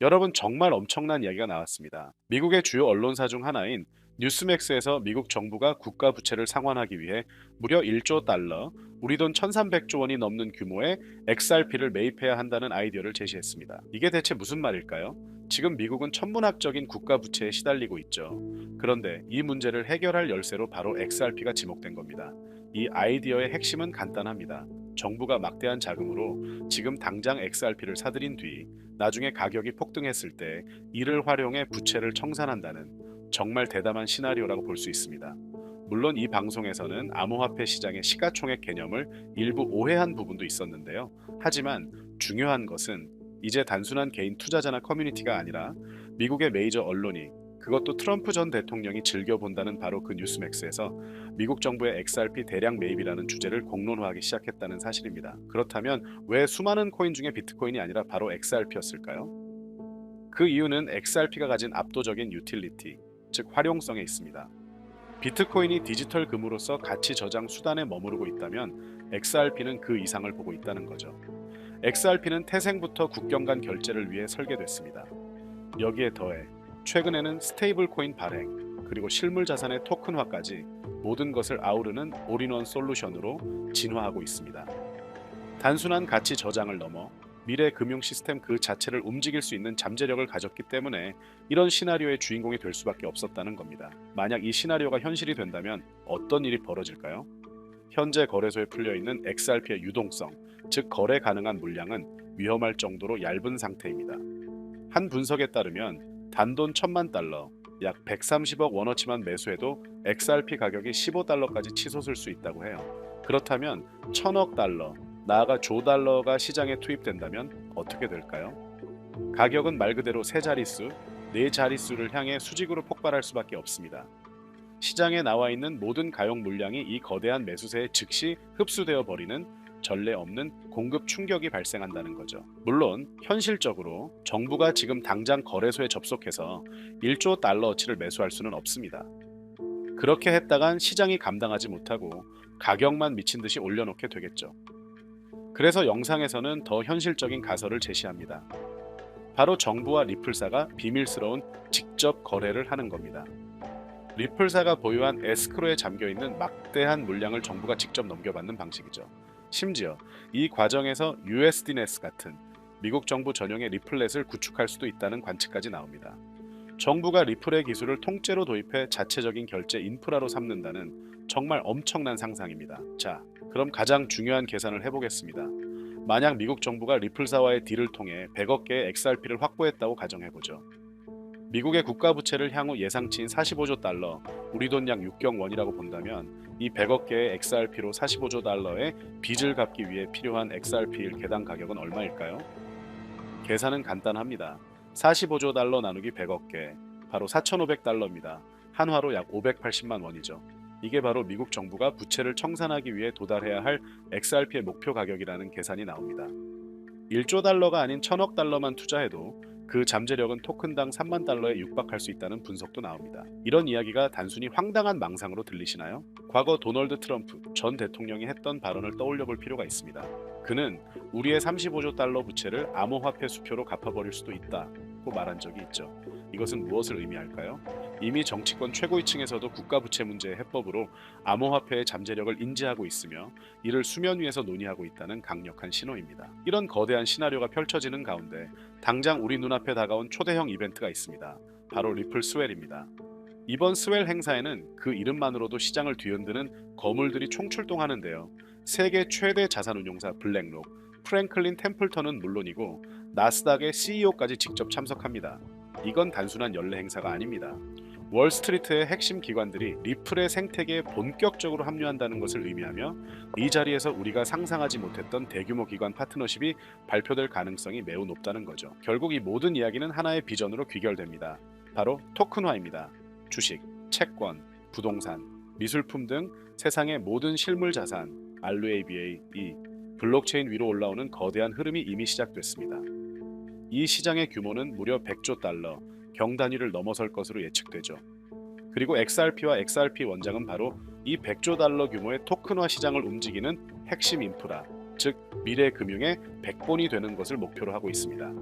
여러분 정말 엄청난 이야기가 나왔습니다. 미국의 주요 언론사 중 하나인 뉴스맥스에서 미국 정부가 국가 부채를 상환하기 위해 무려 1조 달러, 우리 돈 1300조 원이 넘는 규모의 XRP를 매입해야 한다는 아이디어를 제시했습니다. 이게 대체 무슨 말일까요? 지금 미국은 천문학적인 국가 부채에 시달리고 있죠. 그런데 이 문제를 해결할 열쇠로 바로 XRP가 지목된 겁니다. 이 아이디어의 핵심은 간단합니다. 정부가 막대한 자금으로 지금 당장 XRP를 사들인 뒤 나중에 가격이 폭등했을 때 이를 활용해 부채를 청산한다는 정말 대담한 시나리오라고 볼 수 있습니다. 물론 이 방송에서는 암호화폐 시장의 시가총액 개념을 일부 오해한 부분도 있었는데요. 하지만 중요한 것은 이제 단순한 개인 투자자나 커뮤니티가 아니라 미국의 메이저 언론이 그것도 트럼프 전 대통령이 즐겨본다는 바로 그 뉴스맥스에서 미국 정부의 XRP 대량 매입이라는 주제를 공론화하기 시작했다는 사실입니다. 그렇다면 왜 수많은 코인 중에 비트코인이 아니라 바로 XRP였을까요? 그 이유는 XRP가 가진 압도적인 유틸리티, 즉 활용성에 있습니다. 비트코인이 디지털 금으로서 가치 저장 수단에 머무르고 있다면 XRP는 그 이상을 보고 있다는 거죠. XRP는 태생부터 국경 간 결제를 위해 설계됐습니다. 여기에 더해 최근에는 스테이블 코인 발행, 그리고 실물 자산의 토큰화까지 모든 것을 아우르는 올인원 솔루션으로 진화하고 있습니다. 단순한 가치 저장을 넘어 미래 금융 시스템 그 자체를 움직일 수 있는 잠재력을 가졌기 때문에 이런 시나리오의 주인공이 될 수밖에 없었다는 겁니다. 만약 이 시나리오가 현실이 된다면 어떤 일이 벌어질까요? 현재 거래소에 풀려 있는 XRP의 유동성, 즉 거래 가능한 물량은 위험할 정도로 얇은 상태입니다. 한 분석에 따르면 단돈 천만 달러, 약 130억 원어치만 매수해도 XRP 가격이 15달러까지 치솟을 수 있다고 해요. 그렇다면 천억 달러, 나아가 조 달러가 시장에 투입된다면 어떻게 될까요? 가격은 말 그대로 세 자릿수, 네 자릿수를 향해 수직으로 폭발할 수밖에 없습니다. 시장에 나와 있는 모든 가용 물량이 이 거대한 매수세에 즉시 흡수되어 버리는 전례 없는 공급 충격이 발생한다는 거죠. 물론 현실적으로 정부가 지금 당장 거래소에 접속해서 1조 달러어치를 매수할 수는 없습니다. 그렇게 했다간 시장이 감당하지 못하고 가격만 미친 듯이 올려놓게 되겠죠. 그래서 영상에서는 더 현실적인 가설을 제시합니다. 바로 정부와 리플사가 비밀스러운 직접 거래를 하는 겁니다. 리플사가 보유한 에스크로에 잠겨 있는 막대한 물량을 정부가 직접 넘겨받는 방식이죠. 심지어 이 과정에서 USDNet 같은 미국 정부 전용의 리플렛을 구축할 수도 있다는 관측까지 나옵니다. 정부가 리플의 기술을 통째로 도입해 자체적인 결제 인프라로 삼는다는 정말 엄청난 상상입니다. 자, 그럼 가장 중요한 계산을 해보겠습니다. 만약 미국 정부가 리플사와의 딜을 통해 100억 개의 XRP를 확보했다고 가정해보죠. 미국의 국가 부채를 향후 예상치인 45조 달러, 우리 돈 약 6경 원이라고 본다면 이 100억 개의 XRP로 45조 달러의 빚을 갚기 위해 필요한 XRP 개당 가격은 얼마일까요? 계산은 간단합니다. 45조 달러 나누기 100억 개, 바로 4,500달러입니다. 한화로 약 580만 원이죠. 이게 바로 미국 정부가 부채를 청산하기 위해 도달해야 할 XRP의 목표 가격이라는 계산이 나옵니다. 1조 달러가 아닌 1000억 달러만 투자해도 그 잠재력은 토큰당 3만 달러에 육박할 수 있다는 분석도 나옵니다. 이런 이야기가 단순히 황당한 망상으로 들리시나요? 과거 도널드 트럼프 전 대통령이 했던 발언을 떠올려 볼 필요가 있습니다. 그는 우리의 35조 달러 부채를 암호화폐 수표로 갚아버릴 수도 있다 고 말한 적이 있죠. 이것은 무엇을 의미할까요? 이미 정치권 최고위층에서도 국가 부채 문제의 해법으로 암호화폐의 잠재력을 인지하고 있으며 이를 수면 위에서 논의하고 있다는 강력한 신호입니다. 이런 거대한 시나리오가 펼쳐지는 가운데 당장 우리 눈앞에 다가온 초대형 이벤트가 있습니다. 바로 리플 스웰입니다. 이번 스웰 행사에는 그 이름만으로도 시장을 뒤흔드는 거물들이 총출동하는데요. 세계 최대 자산운용사 블랙록, 프랭클린 템플턴은 물론이고 나스닥의 CEO까지 직접 참석합니다. 이건 단순한 연례 행사가 아닙니다. 월스트리트의 핵심 기관들이 리플의 생태계에 본격적으로 합류한다는 것을 의미하며 이 자리에서 우리가 상상하지 못했던 대규모 기관 파트너십이 발표될 가능성이 매우 높다는 거죠. 결국 이 모든 이야기는 하나의 비전으로 귀결됩니다. 바로 토큰화입니다. 주식, 채권, 부동산, 미술품 등 세상의 모든 실물 자산, RWABA, 이 블록체인 위로 올라오는 거대한 흐름이 이미 시작됐습니다. 이 시장의 규모는 무려 100조 달러, 경 단위를 넘어설 것으로 예측되죠. 그리고 XRP와 XRP 원장은 바로 이 100조 달러 규모의 토큰화 시장을 움직이는 핵심 인프라, 즉 미래 금융의 백본이 되는 것을 목표로 하고 있습니다.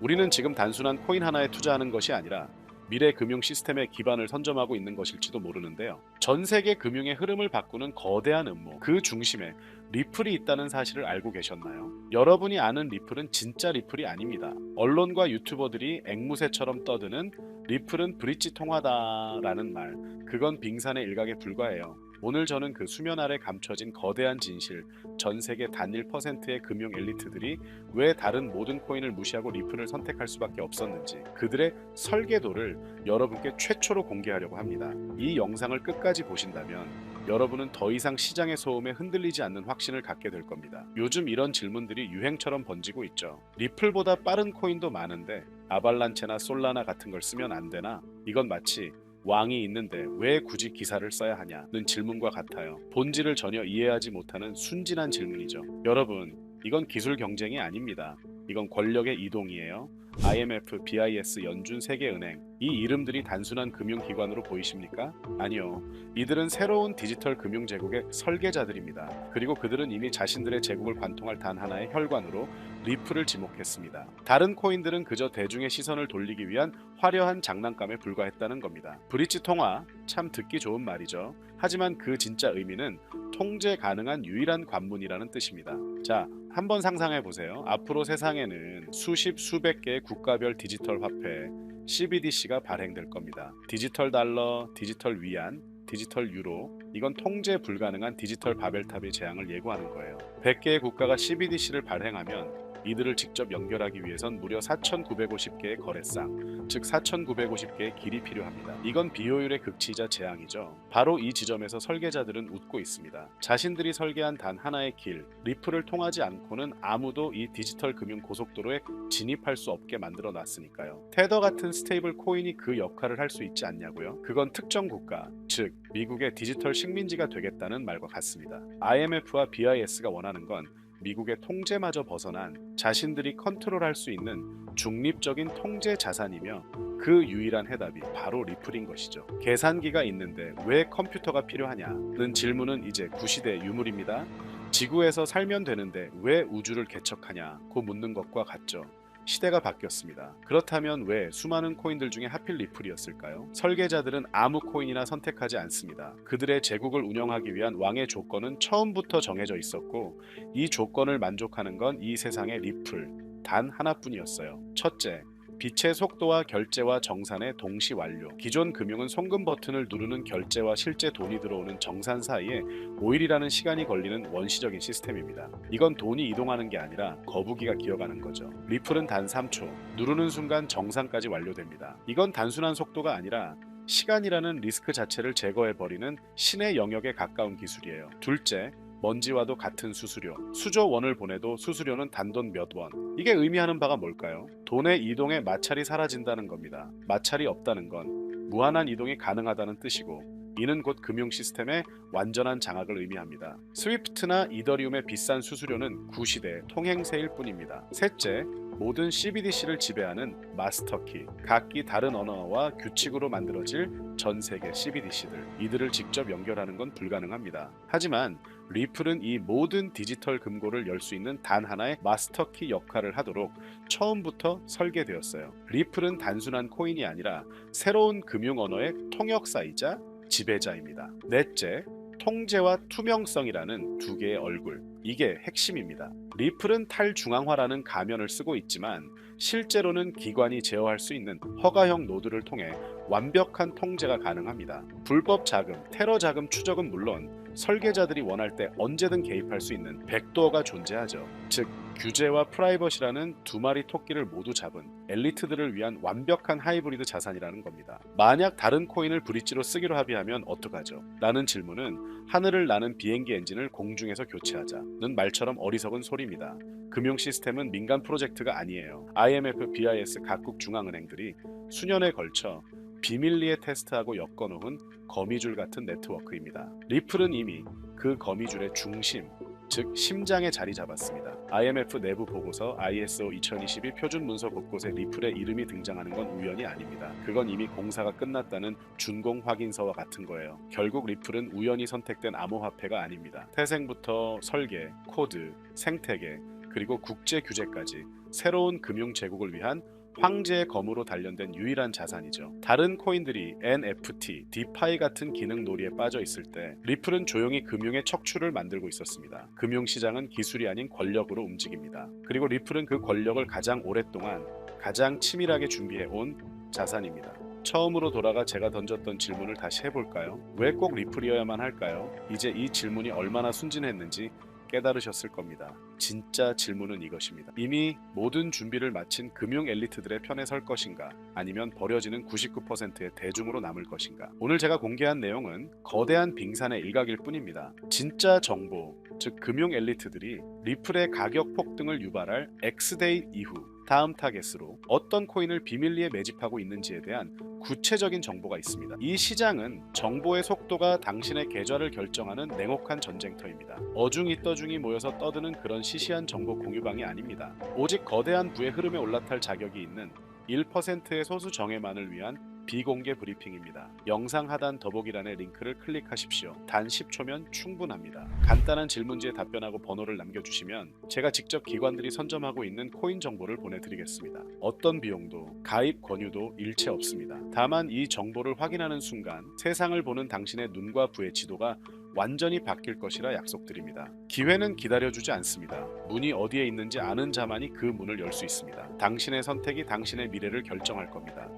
우리는 지금 단순한 코인 하나에 투자하는 것이 아니라 미래 금융 시스템의 기반을 선점하고 있는 것일지도 모르는데요. 전 세계 금융의 흐름을 바꾸는 거대한 음모, 그 중심에 리플이 있다는 사실을 알고 계셨나요? 여러분이 아는 리플은 진짜 리플이 아닙니다. 언론과 유튜버들이 앵무새처럼 떠드는 리플은 브릿지 통화다라는 말, 그건 빙산의 일각에 불과해요. 오늘 저는 그 수면 아래 감춰진 거대한 진실, 전 세계 단 1%의 금융 엘리트들이 왜 다른 모든 코인을 무시하고 리플을 선택할 수밖에 없었는지 그들의 설계도를 여러분께 최초로 공개하려고 합니다. 이 영상을 끝까지 보신다면 여러분은 더 이상 시장의 소음에 흔들리지 않는 확신을 갖게 될 겁니다. 요즘 이런 질문들이 유행처럼 번지고 있죠. 리플보다 빠른 코인도 많은데 아발란체나 솔라나 같은 걸 쓰면 안 되나? 이건 마치 왕이 있는데 왜 굳이 기사를 써야 하냐는 질문과 같아요. 본질을 전혀 이해하지 못하는 순진한 질문이죠. 여러분, 이건 기술 경쟁이 아닙니다. 이건 권력의 이동이에요. IMF, BIS, 연준, 세계은행 이 이름들이 단순한 금융기관으로 보이십니까? 아니요. 이들은 새로운 디지털 금융 제국의 설계자들입니다. 그리고 그들은 이미 자신들의 제국을 관통할 단 하나의 혈관으로 리플을 지목했습니다. 다른 코인들은 그저 대중의 시선을 돌리기 위한 화려한 장난감에 불과했다는 겁니다. 브릿지 통화 참 듣기 좋은 말이죠. 하지만 그 진짜 의미는 통제 가능한 유일한 관문이라는 뜻입니다. 자, 한번 상상해 보세요. 앞으로 세상에는 수십 수백 개의 국가별 디지털 화폐 CBDC가 발행될 겁니다. 디지털 달러, 디지털 위안, 디지털 유로 이건 통제 불가능한 디지털 바벨탑의 재앙을 예고하는 거예요. 100개의 국가가 CBDC를 발행하면 이들을 직접 연결하기 위해선 무려 4,950개의 거래상, 즉 4,950개의 길이 필요합니다. 이건 비효율의 극치이자 재앙이죠. 바로 이 지점에서 설계자들은 웃고 있습니다. 자신들이 설계한 단 하나의 길, 리플을 통하지 않고는 아무도 이 디지털 금융 고속도로에 진입할 수 없게 만들어 놨으니까요. 테더 같은 스테이블 코인이 그 역할을 할 수 있지 않냐고요? 그건 특정 국가, 즉 미국의 디지털 식민지가 되겠다는 말과 같습니다. IMF와 BIS가 원하는 건 미국의 통제마저 벗어난 자신들이 컨트롤할 수 있는 중립적인 통제 자산이며 그 유일한 해답이 바로 리플인 것이죠. 계산기가 있는데 왜 컴퓨터가 필요하냐는 질문은 이제 구시대 유물입니다. 지구에서 살면 되는데 왜 우주를 개척하냐고 묻는 것과 같죠. 시대가 바뀌었습니다. 그렇다면 왜 수많은 코인들 중에 하필 리플이었을까요? 설계자들은 아무 코인이나 선택하지 않습니다. 그들의 제국을 운영하기 위한 왕의 조건은 처음부터 정해져 있었고 이 조건을 만족하는 건 이 세상의 리플 단 하나뿐이었어요. 첫째, 빛의 속도와 결제와 정산의 동시 완료. 기존 금융은 송금 버튼을 누르는 결제와 실제 돈이 들어오는 정산 사이에 5일이라는 시간이 걸리는 원시적인 시스템입니다. 이건 돈이 이동하는 게 아니라 거북이가 기어가는 거죠. 리플은 단 3초. 누르는 순간 정산까지 완료됩니다. 이건 단순한 속도가 아니라 시간이라는 리스크 자체를 제거해버리는 신의 영역에 가까운 기술이에요. 둘째, 먼지와도 같은 수수료. 수조 원을 보내도 수수료는 단돈 몇 원. 이게 의미하는 바가 뭘까요? 돈의 이동에 마찰이 사라진다는 겁니다. 마찰이 없다는 건 무한한 이동이 가능하다는 뜻이고 이는 곧 금융 시스템의 완전한 장악을 의미합니다. 스위프트나 이더리움의 비싼 수수료는 구시대 통행세일 뿐입니다. 셋째, 모든 CBDC를 지배하는 마스터키, 각기 다른 언어와 규칙으로 만들어질 전 세계 CBDC들, 이들을 직접 연결하는 건 불가능합니다. 하지만 리플은 이 모든 디지털 금고를 열 수 있는 단 하나의 마스터키 역할을 하도록 처음부터 설계되었어요. 리플은 단순한 코인이 아니라 새로운 금융 언어의 통역사이자 지배자입니다. 넷째, 통제와 투명성이라는 두 개의 얼굴. 이게 핵심입니다. 리플은 탈중앙화라는 가면을 쓰고 있지만 실제로는 기관이 제어할 수 있는 허가형 노드를 통해 완벽한 통제가 가능합니다. 불법 자금, 테러 자금 추적은 물론 설계자들이 원할 때 언제든 개입할 수 있는 백도어가 존재하죠. 즉 규제와 프라이버시라는 두 마리 토끼를 모두 잡은 엘리트들을 위한 완벽한 하이브리드 자산이라는 겁니다. 만약 다른 코인을 브릿지로 쓰기로 합의하면 어떡하죠? 라는 질문은 하늘을 나는 비행기 엔진을 공중에서 교체하자는 말처럼 어리석은 소리입니다. 금융 시스템은 민간 프로젝트가 아니에요. IMF, BIS 각국 중앙은행들이 수년에 걸쳐 비밀리에 테스트하고 엮어놓은 거미줄 같은 네트워크입니다. 리플은 이미 그 거미줄의 중심, 즉 심장에 자리 잡았습니다. IMF 내부 보고서 ISO 2022 표준 문서 곳곳에 리플의 이름이 등장하는 건 우연이 아닙니다. 그건 이미 공사가 끝났다는 준공 확인서와 같은 거예요. 결국 리플은 우연히 선택된 암호화폐가 아닙니다. 태생부터 설계, 코드, 생태계, 그리고 국제 규제까지 새로운 금융 제국을 위한 황제의 검으로 단련된 유일한 자산이죠. 다른 코인들이 NFT, 디파이 같은 기능 놀이에 빠져 있을 때 리플은 조용히 금융의 척추를 만들고 있었습니다. 금융 시장은 기술이 아닌 권력으로 움직입니다. 그리고 리플은 그 권력을 가장 오랫동안 가장 치밀하게 준비해 온 자산입니다. 처음으로 돌아가 제가 던졌던 질문을 다시 해볼까요? 왜 꼭 리플이어야만 할까요? 이제 이 질문이 얼마나 순진했는지 깨달으셨을 겁니다. 진짜 질문은 이것입니다. 이미 모든 준비를 마친 금융 엘리트들의 편에 설 것인가? 아니면 버려지는 99%의 대중으로 남을 것인가? 오늘 제가 공개한 내용은 거대한 빙산의 일각일 뿐입니다. 진짜 정보, 즉 금융 엘리트들이 리플의 가격 폭등을 유발할 X데이 이후 다음 타겟으로 어떤 코인을 비밀리에 매집하고 있는지에 대한 구체적인 정보가 있습니다. 이 시장은 정보의 속도가 당신의 계좌를 결정하는 냉혹한 전쟁터입니다. 어중이 떠중이 모여서 떠드는 그런 시시한 정보 공유방이 아닙니다. 오직 거대한 부의 흐름에 올라탈 자격이 있는 1%의 소수 정예만을 위한 비공개 브리핑입니다. 영상 하단 더보기란의 링크를 클릭하십시오. 단 10초면 충분합니다. 간단한 질문지에 답변하고 번호를 남겨주시면 제가 직접 기관들이 선점하고 있는 코인 정보를 보내드리겠습니다. 어떤 비용도 가입 권유도 일체 없습니다. 다만 이 정보를 확인하는 순간 세상을 보는 당신의 눈과 부의 지도가 완전히 바뀔 것이라 약속드립니다. 기회는 기다려주지 않습니다. 문이 어디에 있는지 아는 자만이 그 문을 열 수 있습니다. 당신의 선택이 당신의 미래를 결정할 겁니다.